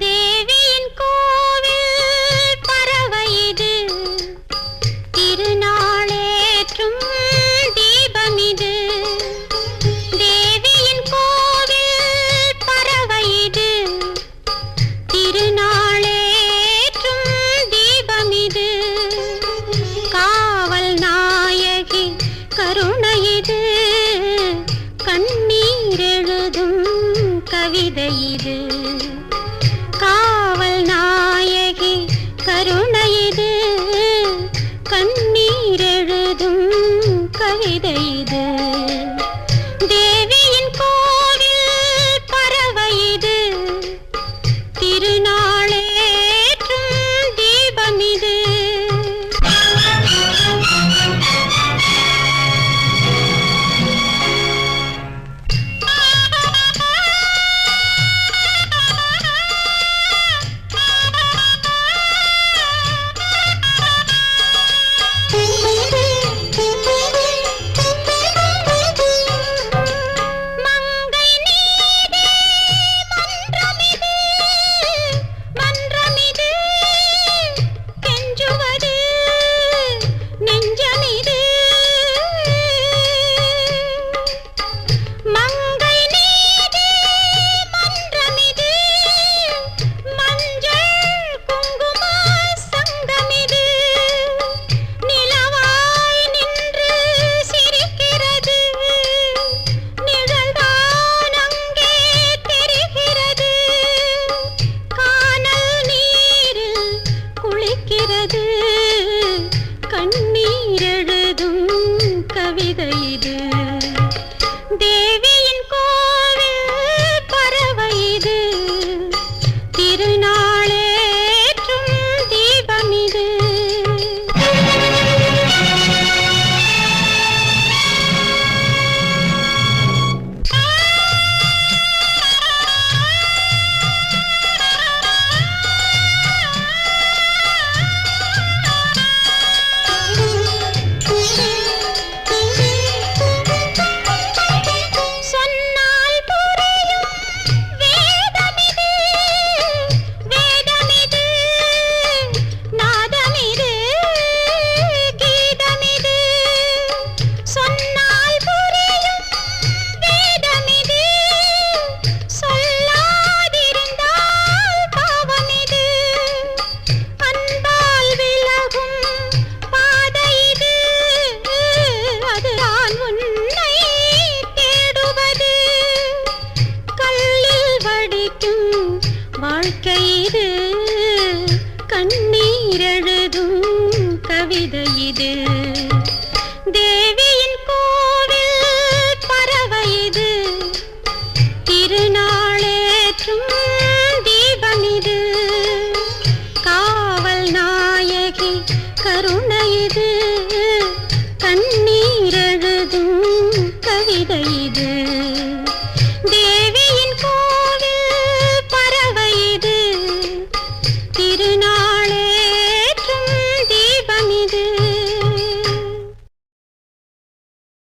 দে கவிதை இது. காவல் நாயகி கருணை இது. கண்ணீர் எழுதும் கவிதை கவிதை இது. தேவியின் கோவில் பறவ இது. திருநாளேற்றும் தீபம் இது. காவல் நாயகி கருணை இது. கண்ணீரெழுதும் கவிதை